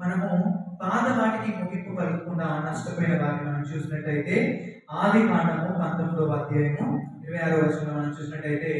మనము పాత వాటికి ముగింపు కలగకుండా నష్టపోయిన వాటిని మనం చూసినట్టయితే ఆది కాండము పంతొమ్మిదవ అధ్యాయము ఇరవై ఆరో వచ్చిన మనం చూసినట్టయితే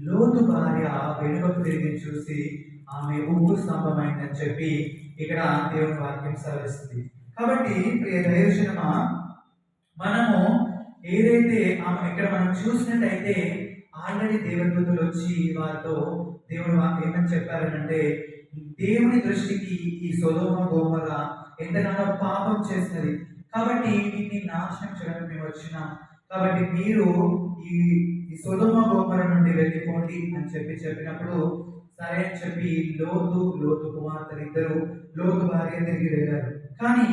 లోతు భార్య వెనుకకు తిరిగి చూసి ఆమె ఉప్పు స్తంభమైందని చెప్పి ఇక్కడ దేవుని వాక్యం సెలవిస్తుంది. కాబట్టి ప్రియ దైవజనమా మనము ఏదైతే ఆమె ఇక్కడ మనం చూసినట్టయితే ఆల్రెడీ దేవదూతలు వచ్చి వారితో దేవుడు ఏమని చెప్పారనంటే దేవుని దృష్టికి ఈ సొలోమ గోమర ఎంతగానో పాపం చేసినది. కాబట్టి వీటిని నాశనం చేయడానికి మేము వచ్చినాం. కాబట్టి మీరు ఈ ఈ సొలోమ గోమర నుండి వెళ్ళిపోండి అని చెప్పి చెప్పినప్పుడు సరే అని చెప్పి లోతు లోతు కుమార్తెలు ఇద్దరు లోతు భార్య తిరిగి వెళ్ళారు. కానీ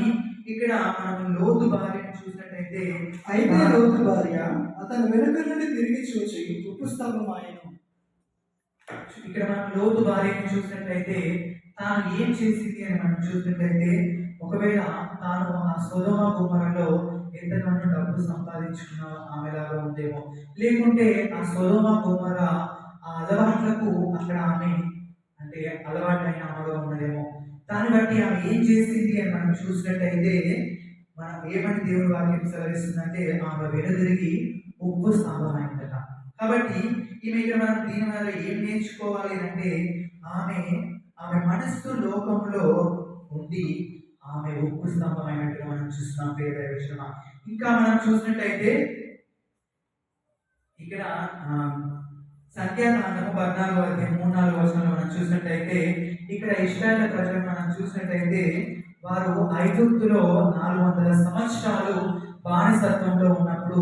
ఇక్కడ మనం లోతు భార్యను చూసినట్టయితే అయితే లోతు భార్య అతని వెనుక నుండి తిరిగి చూచి ఉప్పు స్తంభం ఆయను ఇక్కడ మనం లోతు భార్యను చూసినట్లయితే తాను ఏం చేసింది అని మనం చూసినట్లయితే ఒకవేళ తాను ఆ సొలోమ గుమ్మరంలో ఎంతగానో డబ్బు సంపాదించుకున్న ఆమెలాగా ఉందేమో. లేకుంటే ఆ సొలోమ గుమ్మర ఆ అలవాట్లకు అక్కడ ఆమె అంటే అలవాటైన ఆమెగా ఉన్నదేమో. దాన్ని బట్టి ఆమె ఏం చేసింది అని మనం చూసినట్టయితే మనం ఏమని దేవుడు వాక్యం సెలవిస్తుందంటే ఆమె వెనుదిరిగి ఉప్పు స్తంభమైందట కాబట్టి ఈమె ఇక్కడ మనం దీని వల్ల ఏం నేర్చుకోవాలి అంటే ఆమె ఆమె మనస్సు లోకంలో ఉండి ఆమె ఉప్పు స్తంభమైనట్టుగా మనం చూస్తున్నాం పేద విషయం ఇంకా మనం చూసినట్టయితే ఇక్కడ ఆ, సంఖ్యాకాండము పద్నాలుగు అధ్యాయం మూడు నాలుగు వచనంలో మనం చూసినట్టయితే ఇక్కడ ఇష్టాల ప్రజలను మనం చూసినట్టయితే వారు ఐగుప్తులో నాలుగు వందల సంవత్సరాలు బానిసత్వంలో ఉన్నప్పుడు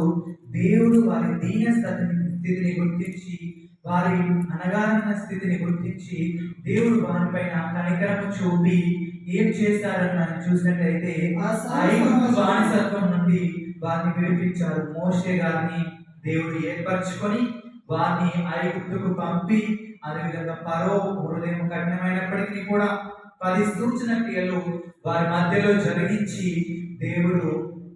దేవుడు వారి దీన స్థితిని గుర్తించి వారి అనగారిన స్థితిని గుర్తించి దేవుడు వారిపైన కనికరము చూపి ఏం చేశారని మనం సంవత్సరం- బానిసత్వం నుండి వారిని విడిపించారు. మోషే గారిని దేవుడు ఏర్పరచుకొని వారిని ఐగుప్తుకు పంపి అదేవిధంగా పరో హృదయం కఠినమైనప్పటికీ కూడా పది సూచన క్రియలు వారి మధ్యలో జరిగించి దేవుడు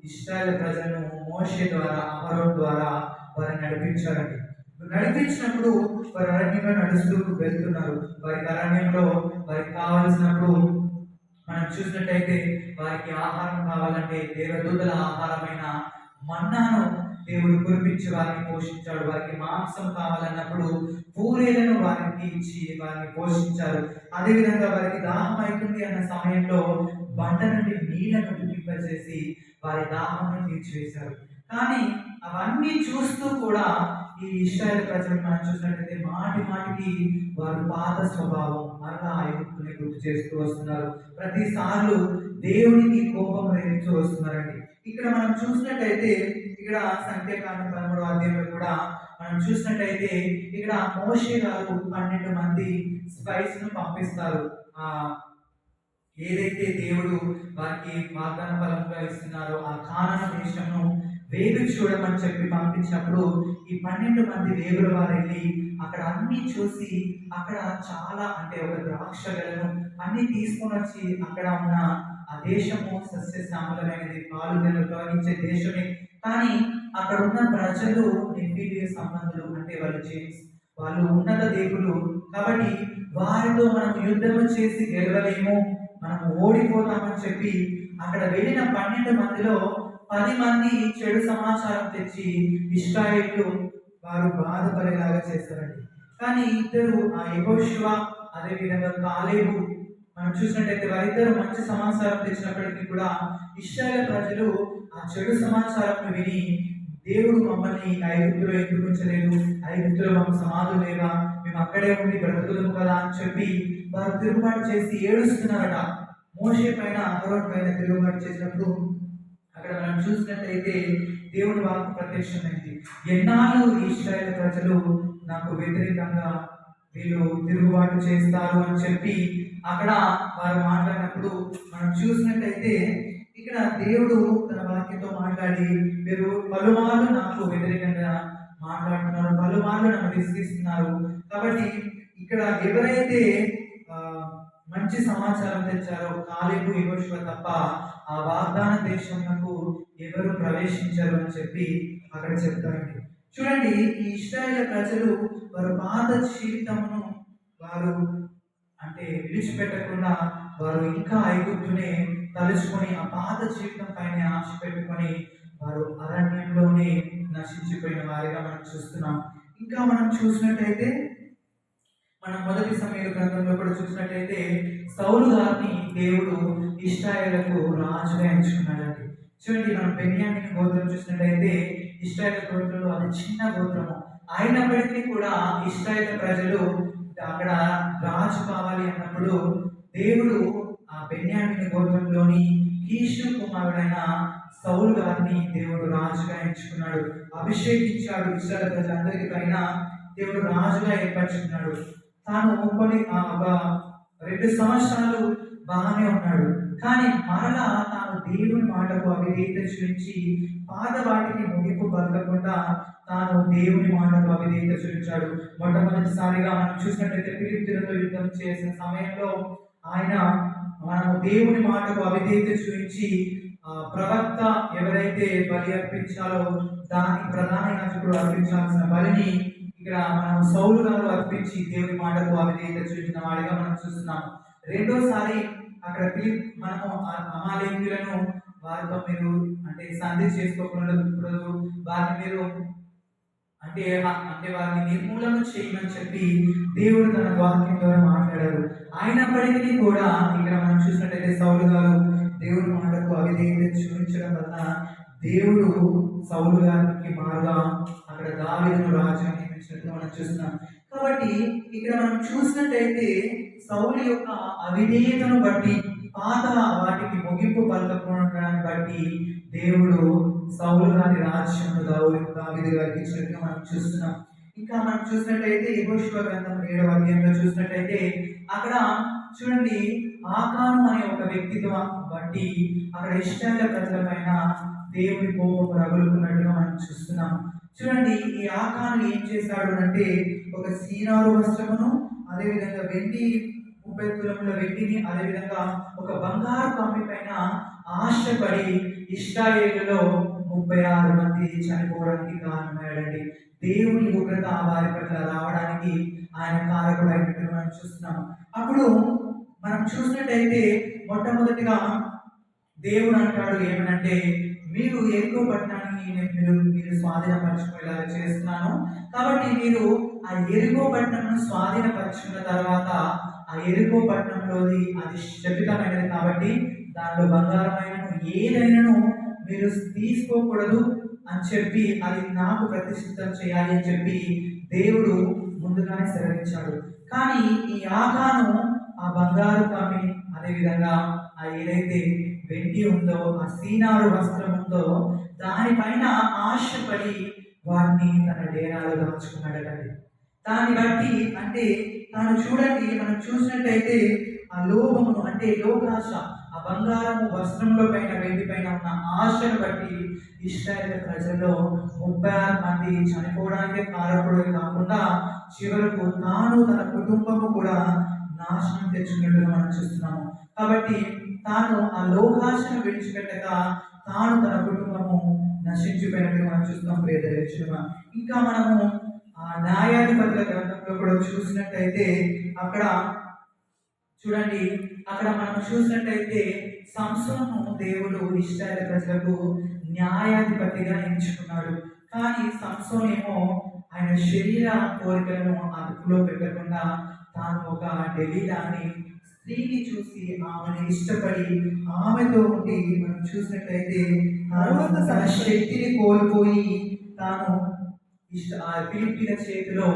ఇస్రాయల్ ప్రజలను మోషే ద్వారా అహరోన్ ద్వారా వారిని నడిపించారండి నడిపించినప్పుడు వారి అరణ్యంలో నడుస్తూ వెళ్తున్నారు. వారి అరణ్యంలో వారికి కావలసినప్పుడు మనం చూసినట్టయితే వారికి ఆహారం కావాలంటే దేవదూతల ఆహారమైన మన్నాను దేవుడు కురిపించి వారిని పోషించాడు. వారికి మాంసం కావాలన్నప్పుడు పూరేలను వారికి ఇచ్చి వారిని పోషించారు. అదేవిధంగా వారికి దాహం అవుతుంది అన్న సమయంలో బండ నుండి నీళ్ళను పుట్టింపజేసి వారి దాహాన్ని తీర్చివేశారు. కానీ అవన్నీ చూస్తూ కూడా ఈ ఇస్రాయల్ ప్రజలను మనం చూసినట్లయితే మాటి మాటికి వారు పాత స్వభావం మరలా ఐగుప్తుని గుర్తు చేస్తూ వస్తున్నారు. ప్రతిసార్లు దేవునికి కోపం రేపుతూ వస్తున్నారండి. ఇక్కడ మనం చూసినట్టయితే ఇక్కడ సంఖ్యాకాండ పదమూడు అధ్యాయంలో కూడా మనం చూసినట్టయితే ఇక్కడ మోషే గారు పన్నెండు మంది స్పైస్ను పంపిస్తారు. ఆ ఏదైతే దేవుడు వారికి వాగ్దాన ఫలంగా ఇస్తున్నారో ఆ కారణ దేశంను వేగు చూడమని చెప్పి పంపించినప్పుడు ఈ పన్నెండు మంది వేగుల వారు వెళ్ళి అక్కడ అన్ని చూసి అక్కడ చాలా అంటే ఒక ద్రాక్ష గలను అన్ని తీసుకొని వచ్చి అక్కడ ఉన్న ఆ దేశము సస్యశ్యామలమైనది పాలుదలు ప్రవహించే దేశమే. కానీ అక్కడ ఉన్న ప్రజలు నెఫీలియ సంబంధులు అంటే వాళ్ళు జేమ్స్. వాళ్ళు ఉన్నత దేవులు కాబట్టి వారితో మనం యుద్ధము చేసి గెలవలేము. మనం ఓడిపోతామని చెప్పి అక్కడ వెళ్ళిన పన్నెండు మందిలో పది మంది చెడు సమాచారం తెచ్చి ఇస్రాయేళ్ళు వారు బాధపడేలాగా చేస్తారండి. కానీ ఇద్దరు ఆ యహోశివ అదే విధంగా కాలేబు మనం చూసినట్టయితే వారిద్దరు మంచి సమాచారం తెచ్చినప్పటికీ కూడా ఇష్టాయిల ప్రజలు ఆ చెడు సమాచారం విని దేవుడు మమ్మల్ని ఐగుప్తులో ఎందుకు ఉంచలేదు? ఐగుప్తులో మాకు సమాధులు లేవా? మేము అక్కడే ఉండి బ్రతుకుదాము కదా అని చెప్పి వారు తిరుగుబాటు చేసి ఏడుస్తున్నారట. మోషే పైన అహరోన్ పైన తిరుగుబాటు చేసినప్పుడు అక్కడ మనం చూసినట్టయితే దేవుని వాకు ప్రత్యక్షమైంది. ఎన్నాళ్ళు ఈ ఇస్రాయేల్ ప్రజలు నాకు వ్యతిరేకంగా వీళ్ళు తిరుగుబాటు చేస్తారు అని చెప్పి అక్కడ వారు మాట్లాడినప్పుడు మనం చూసినట్టయితే ఇక్కడ దేవుడు తన వాక్యంతో మాట్లాడి మీరు పలుమార్లు నాకు వ్యతిరేకంగా మాట్లాడుతున్నారు పలుమార్లు నన్ను విసిగిస్తున్నారు. కాబట్టి ఇక్కడ ఎవరైతే మంచి సమాచారం తెచ్చారో కాలేబు యోషువ తప్ప ఆ వాగ్దాన దేశంలో ఎవరు ప్రవేశించరు అని చెప్పి అక్కడ చెప్తారండి చూడండి ఈ ఇస్రాయేల్ ప్రజలు వారు పాత జీవితమును వారు అంటే విడిచిపెట్టకుండా వారు ఇంకా ఐగుప్తునే తలుచుకొని ఆ పాత జీవితం పైన ఆశ పెట్టుకొని వారు అరణ్యంలోనే నశించిపోయిన వారిగా మనం చూస్తున్నాం. ఇంకా మనం చూసినట్టయితే మనం మొదటి సమయ గ్రంథంలో కూడా చూసినట్టయితే సౌలు గారిని దేవుడు ఇష్టాయులకు రాజుగా ఎంచుకున్నాడండి. చూడండి మనం బెన్యామిన్ గోత్రం చూసినట్లయితే ఇష్టాయిల గోత్రంలో అది చిన్న గోత్రము. అయినప్పటికీ కూడా ఇష్టాయిల ప్రజలు అక్కడ రాజు కావాలి అన్నప్పుడు దేవుడు ఆ బెన్యామిన్ గోత్రంలోని కీషు కుమారుడైన సౌలు గారిని దేవుడు రాజుగా ఎంచుకున్నాడు. అభిషేకించాడు ఇస్రాయల్ ప్రజలందరికీ పైన దేవుడు రాజుగా ఏర్పరచుకున్నాడు. తాను కొన్ని ఒక రెండు సంవత్సరాలు బాగానే ఉన్నాడు. కానీ మరలా తాను దేవుని మాటకు అవిధేయత చూపించి పాత వాటికి ముగింపు బతకకుండా తాను దేవుని మాటకు అవిధేయత చూపించాడు. మొట్టమొదటిసారిగా మనం చూసినట్లయితే పిలిపిలతో యుద్ధం చేసిన సమయంలో ఆయన మనము దేవుని మాటకు అవిధేయత చూపించి ప్రవక్త ఎవరైతే బలి అర్పించాలో దానికి ప్రధాన యాజకుడు అర్పించాల్సిన బలిని ఇక్కడ మనం సౌలు గారు అర్పించి దేవుని మాటకు అవిధేయత చూపిన వాడిగా మనం చూస్తున్నాం. రెండోసారి అక్కడ ఫిలిప్ మనము ఆ అమాలేకులను వారితో మీరు అంటే సంధి చేసుకోకుండా వారిని మీరు అంటే అంటే వారిని నిర్మూలన చేయమని చెప్పి దేవుడు తన వాక్యం ద్వారా మాట్లాడారు. అయినప్పటికీ కూడా ఇక్కడ మనం చూసినట్టయితే సౌలు గారు దేవుడి మాటకు అవిధేయత చూపించడం వలన దేవుడు సౌలు గారికి మారుగా అక్కడ దావీదును రాజుని నియమించినట్టు మనం చూస్తున్నాం. కాబట్టి ఇక్కడ మనం చూసినట్టయితే సౌలు యొక్క అవిధేయతను బట్టి పాత వాటికి ముగింపు పలకపోవడాన్ని బట్టి దేవుడు సౌలు గారి రాజ్యంలో దావీ దావిది గారికి ఇచ్చినట్టుగా మనం చూస్తున్నాం. ఇంకా మనం చూసినట్టయితే యెహోషువ గ్రంథం ఏడవ అధ్యాయంలో చూసినట్టయితే అక్కడ చూడండి ఆకారం అనే ఒక వ్యక్తిత్వం బట్టి అక్కడ ఇష్టాల ప్రజల పైన దేవుడి కోపం రగులుకున్నట్టుగా మనం చూస్తున్నాం. చూడండి ఈ ఆకాను ఏం చేశాడు అంటే ఒక సీనారు వస్త్రమును అదేవిధంగా వెండి ముప్పై తులముల వెండిని అదేవిధంగా ఒక బంగారు కమ్మి పైన ఆశపడి ఇష్టాయేలులో ముప్పై ఆరు మంది చనిపోవడానికి కారణమయ్యాడండి. దేవుని ఉగ్రత వారి పట్ల రావడానికి ఆయన కారకుడు అయినట్టు మనం చూస్తున్నాం. అప్పుడు మనం చూసినట్టయితే మొట్టమొదటిగా దేవుడు అంటాడు ఏమనంటే మీరు ఎరుకో పట్టణాన్ని నేను మీరు మీరు స్వాధీనపరచుకునేలాగా చేస్తున్నాను. కాబట్టి మీరు ఆ ఎరుకో పట్టణంను స్వాధీనపరచుకున్న తర్వాత ఆ ఎరుకో పట్టణంలోది అది శపితమైనది కాబట్టి దాంట్లో బంగారమైన ఏదైనాను మీరు తీసుకోకూడదు అని చెప్పి అది నాకు ప్రతిష్ఠితం చేయాలి అని చెప్పి దేవుడు ముందుగానే సెలవించాడు కానీ ఈ ఆకాను ఆ బంగారు కామె అదేవిధంగా ఆ ఏదైతే వెండి ఉందో ఆ సీనారు వస్త్రం ఉందో దానిపైన ఆశపడి వాటిని తన డేరాలో దాచుకున్నాడటండి. దాన్ని బట్టి అంటే తాను చూడండి మనం చూసినట్టయితే ఆ లోభమును అంటే లోకాశ ఆ బంగారము వస్త్రంలో పైన వెండి పైన ఉన్న ఆశను బట్టి ఇస్రాయేల్ ప్రజల్లో ముప్పై ఆరు మంది చనిపోవడానికి కారకుడు కాకుండా చివరకు తాను తన కుటుంబము కూడా నాశనం తెచ్చుకున్నట్టుగా మనం చూస్తున్నాము. కాబట్టి తాను ఆ లోకాశను విడిచిపెట్టక తాను తన కుటుంబము నశించిపోయినట్టుగా మనం చూస్తున్నాం ప్రియదర్శన ఇంకా మనము ఆ న్యాయాధిపతుల గ్రంథంలో కూడా చూసినట్టయితే అక్కడ చూడండి అక్కడ మనం చూసినట్టయితే సంసోను దేవుడు ఇస్రాయేల్ ప్రజలకు న్యాయాధిపతిగా ఎంచుకున్నాడు కానీ సంసోన్ ఏమో ఆయన శరీర కోరికలను అదుపులో పెట్టకుండా తాను ఒక డెలీలాని స్త్రీని చూసి ఆమెను ఇష్టపడి ఆమెతో ఉండి మనం చూసినట్లయితే తర్వాత తన శక్తిని కోల్పోయి తాను ఇష్ట ఆ చేతిలో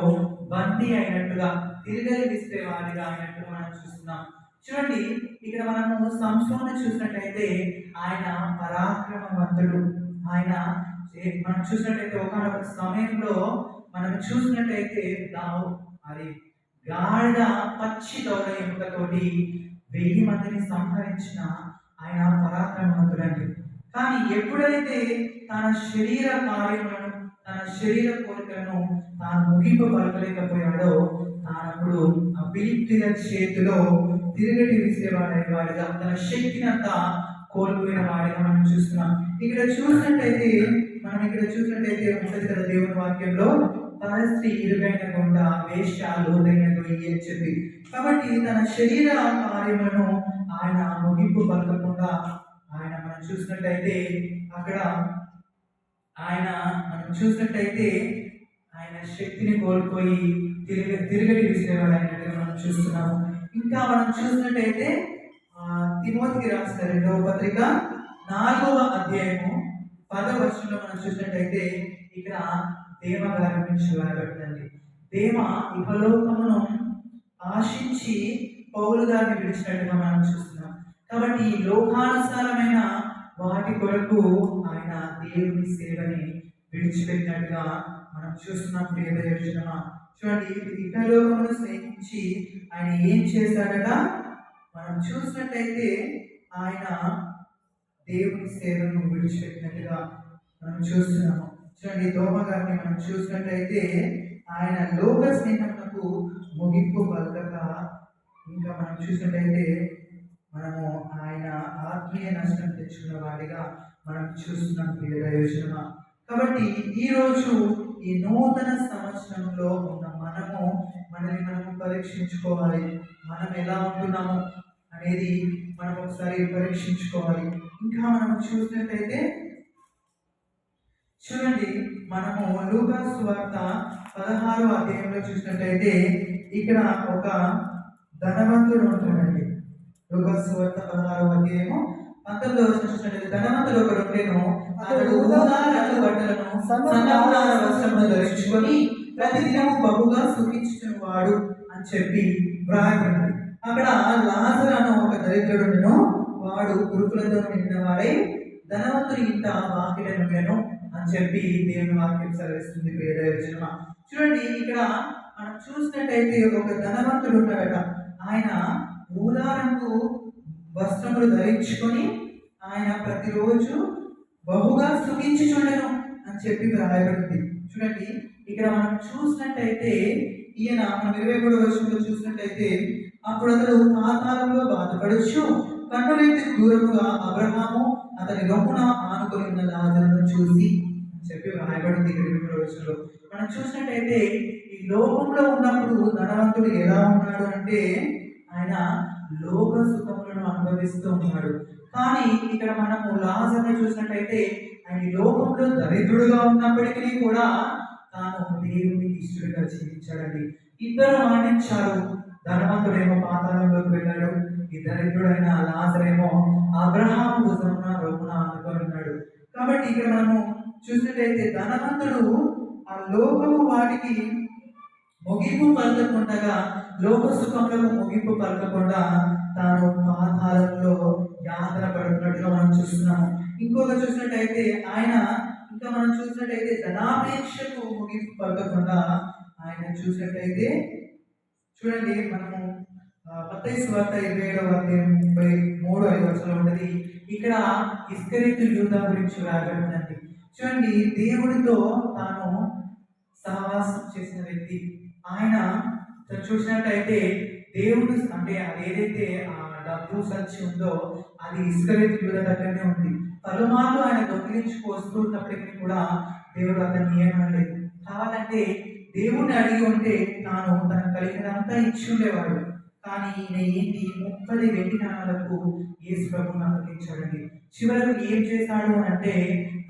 బందీ అయినట్టుగా తిరగలిగిస్తే వారిగా అయినట్టుగా మనం చూస్తున్నాం. చూడండి ఇక్కడ మనము సంసోను చూసినట్టయితే ఆయన పరాక్రమవంతుడు. ఆయన మనం చూసినట్టయితే ఒకనొక సమయంలో మనం చూసినట్టయితే దావు అది గాఢ పచ్చి దౌడ ఎముకతోటి వెయ్యి మందిని సంహరించిన ఆయన పరాక్రమవంతుడండి. కానీ ఎప్పుడైతే తన శరీర కార్యములను తన శరీర కోరికలను తాను ముగింపు పలకలేకపోయాడో తానప్పుడు ఆ పిలిపిల చేతిలో తిరగటి విసిరేవాడై వాడిగా తన శక్తిని అంతా కోల్పోయిన వాడిగా మనం చూస్తున్నాం. ఇక్కడ చూసినట్టయితే మనం ఇక్కడ చూసినట్టయితే ఉంటుంది కదా దేవుని వాక్యంలో పరస్త్రీ ఇరుగైన కొండ వేష లోతైన గొయ్యి అని చెప్పి. కాబట్టి తన శరీర కార్యములను ఆయన ముగింపు పలకకుండా ఆయన మనం చూసినట్టయితే అక్కడ ఆయన మనం చూసినట్టయితే ఆయన శక్తిని కోల్పోయి తిరిగి తిరగటి విసిరేవాడు అయినట్టుగా మనం చూస్తున్నాము. ఇంకా మనం చూసినట్టయితే తిమోతికి రాసిన రెండవ పత్రిక నాలుగవ అధ్యాయము పదవ వర్షంలో మనం చూసినట్టయితే ఇక్కడ దేవ గారి గురించి రాయబడుతుంది దేవ ఇహలోకమును ఆశించి పౌలు గారిని విడిచినట్టుగా మనం చూస్తున్నాం. కాబట్టి ఈ లోకానుసారమైన వాటి కొరకు ఆయన దేవుని సేవని విడిచిపెట్టినట్టుగా మనం చూస్తున్నాం. ప్రియ చూడండి ఇహలోకమును స్నేహించి ఆయన ఏం చేశాడట? మనం చూసినట్టయితే ఆయన దేవుని సేవను విడిచిపెట్టినట్టుగా మనం చూస్తున్నాము. చూడండి దోమ గారిని మనం చూసినట్టయితే ఆయన లోక స్నేహమునకు ముగింపు పలకక ఇంకా మనం చూసినట్టయితే మనము ఆయన ఆత్మీయ నష్టం తెచ్చుకున్న వాడిగా మనం చూస్తున్నాం ప్రియ కాబట్టి ఈరోజు ఈ నూతన సంవత్సరంలో ఉన్న మనము మనల్ని మనము పరీక్షించుకోవాలి. మనం ఎలా ఉంటున్నాము అనేది మనం ఒకసారి పరీక్షించుకోవాలి. ఇంకా మనం చూసినట్టయితే చూడండి మనము లూకాస్ వార్త పదహారో అధ్యాయంలో చూసినట్టయితే ఇక్కడ ఒక ధనవంతుడు ఉంటాడండి. లూకాస్ వార్త పదహారో అధ్యాయము పంతొమ్మిదో చూసినట్టయితే ధనవంతుడు ఒకడు ఉండేను అతడు బట్టలను సన్ననార వస్త్రమును ధరించుకొని ప్రతిదినము బహుగా వాడు అని చెప్పి వ్రాయబడింది. అక్కడ లాజర్ అన్న ఒక దరిద్రుడును వాడు గురుకులతో నిండిన వాడై ధనవంతుని ఇంట వాకిట నుండెను అని చెప్పి దేవుని వాక్యం సెలవిస్తుంది ప్రియదర్శనమ చూడండి ఇక్కడ మనం చూసినట్టయితే ఒక ధనవంతుడు ఉన్నాడట. ఆయన మూలారంగు వస్త్రములు ధరించుకొని ఆయన ప్రతిరోజు బహుగా సుఖించి చూడను అని చెప్పి రాయబడింది. చూడండి ఇక్కడ మనం చూసినట్టయితే ఈయన మనం ఇరవై మూడు వర్షంలో చూసినట్టయితే అప్పుడు అతడు పాతాళంలో బాధపడచ్చు తండ్రులైతే దూరముగా అబ్రహాము అతని రొమ్మున ఆనుకొని ఉన్న లాజరును చూసి చెప్పి రాయబడింది ఇక్కడ ఇరవై మనం చూసినట్టయితే ఈ లోకంలో ఉన్నప్పుడు ధనవంతుడు ఎలా ఉన్నాడు అంటే ఆయన లోక సుఖములను అనుభవిస్తూ ఉన్నాడు. కానీ ఇక్కడ మనము లాజర్ని చూసినట్టయితే ఆయన ఈ లోకంలో దరిద్రుడుగా ఉన్నప్పటికీ కూడా తాను దేవునికి ఇష్టడిగా జీవించాడండి. ఇద్దరు మరణించారు. ధనవంతుడేమో పాతాళంలోకి వెళ్ళాడు. ఈ దరిద్రుడైన లాజరేమో అబ్రహాం భుజమున రొమ్మున ఆనుకొని ఉన్నాడు కాబట్టి ఇక్కడ మనము చూసినట్టయితే ధనవంతుడు ఆ లోకము వాటికి ముగింపు పలకకుండా లోక సుఖములకు ముగింపు పలకకుండా తాను పాతాళంలో యాత్ర పడుతున్నట్టుగా మనం చూస్తున్నాము. ఇంకొక చూసినట్టయితే ఆయన ఇంకా మనం చూసినట్టయితే ధనాపేక్షకు ముగింపు పలకకుండా ఆయన చూసినట్టయితే చూడండి మనము మత్తయి వార్త ఇరవై ఏడవ అధ్యాయం ముప్పై మూడు ఐదు వచ్చలో ఉన్నది. ఇక్కడ ఇస్కరితు యూదా గురించి రాబడిందండి చూడండి దేవుడితో తాను సహవాసం చేసిన వ్యక్తి. ఆయన చూసినట్టయితే దేవుడు అంటే అది ఏదైతే ఆ డబ్బు సంచి ఉందో అది ఇస్కరేతు యూధ దగ్గరనే ఉంది. పలుమార్లు ఆయన దొంగిలించుకు వస్తున్నప్పటికీ కూడా దేవుడు అతన్ని ఏమనలేదు. కావాలంటే దేవుణ్ణి అడిగి ఉంటే తాను తనకు కలిగినంతా ఇచ్చి ఉండేవాడు. కానీ ఈయన ఏంటి? ముప్పది వెండి నాణాలకు యేసు ప్రభుని అప్పగించాడండి. చివరకు ఏం చేశాడు అని అంటే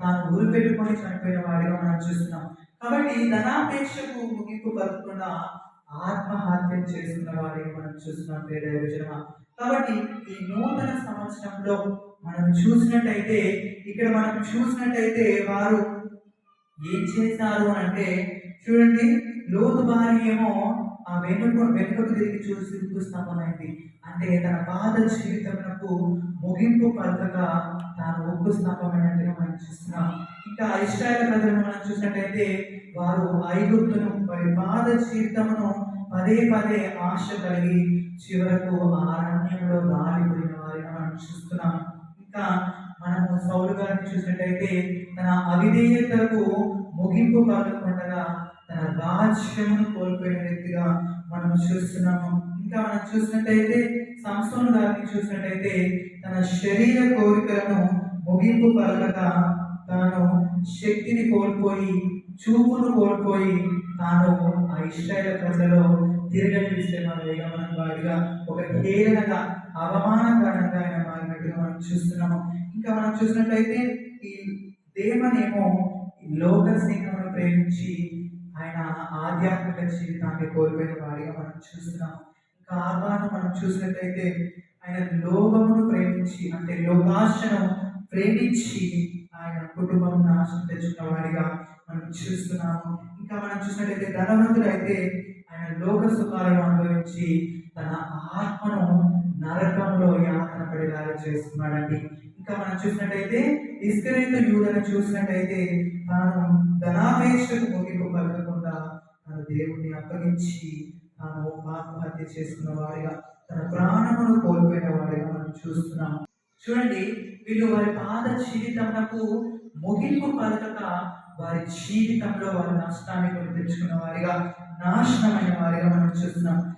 తాను ఊరు పెట్టుకొని చనిపోయిన వాడిగా మనం చూస్తున్నాం. కాబట్టి ధనాపేక్షకు ముగింపు పలకకుండా ఆత్మహత్య చేసుకున్న వాడిని మనం చూస్తున్నాం పేద యోజన కాబట్టి ఈ నూతన సంవత్సరంలో మనం చూసినట్టయితే ఇక్కడ మనం చూసినట్టయితే వారు ఏం చేశారు అంటే చూడండి లోతు భార్య ఏమో ఆ వెనుక వెనుకకు తిరిగి చూసి ఉక్కుస్తంభమైంది అంటే తన బాధ జీవితమునకు ముగింపు పలకక తాను ఉక్కు స్తంభమైనట్టుగా మనం చూస్తున్నాం. ఇంకా ఇస్రాయల్ ప్రజలను మనం చూసినట్టయితే వారు ఐగుప్తును వారి బాధ జీవితమును పదే పదే ఆశ కలిగి చివరకు అరణ్యంలో రాలిపోయిన వారిని మనం చూస్తున్నాం. ఇంకా మనము సౌలు గారిని చూసినట్టయితే తన అవిధేయతకు ముగింపు పలకకుండా తన రాజ్యమును కోల్పోయిన వ్యక్తిగా మనం చూస్తున్నాము. ఇంకా మనం చూసినట్టయితే సంస్థను గారిని చూసినట్టయితే తన శరీర కోరికలను ముగింపు పలకక తాను శక్తిని కోల్పోయి చూపును కోల్పోయి తాను ఆ ఇస్రాయేల్ ప్రజలో తిరగని విషయమాలుగా మనం వాడిగా ఒక హేళనగా అవమానకరంగా ఆయన మారినట్టుగా మనం చూస్తున్నాము. ఇంకా మనం చూసినట్లయితే ఈ దేవనేమో లోక స్నేహమును ప్రేమించి ఆయన ఆధ్యాత్మిక జీవితాన్ని కోల్పోయిన వారిగా మనం చూస్తున్నాము. ఇంకా ఆగాను మనం చూసినట్లయితే ఆయన లోకమును ప్రేమించి అంటే లోకాశను ప్రేమించి ఆయన కుటుంబం నాశనం తెచ్చుకున్న వారిగా మనం చూస్తున్నాము. ఇంకా మనం చూసినట్లయితే ధనవంతుడు అయితే ఆయన లోక సుఖాలను అనుభవించి తన ఆత్మను నరకంలో యాతన పడేలాగా చేస్తున్నాడండి. ఇంకా మనం చూసినట్టయితే ఇస్కరేత యూదను చూసినట్టయితే తాను ధనాపేక్షకు ముగింపు పలకకుండా తన దేవుణ్ణి అప్పగించి తాను ఆత్మహత్య చేసుకున్న వారిగా తన ప్రాణమును కోల్పోయిన వారిగా మనం చూస్తున్నాం. చూడండి వీళ్ళు వారి పాద జీవితమునకు ముగింపు పలకక వారి జీవితంలో వారి నష్టాన్ని కొని తెచ్చుకున్న వారిగా నాశనమైన వారిగా మనం చూస్తున్నాం.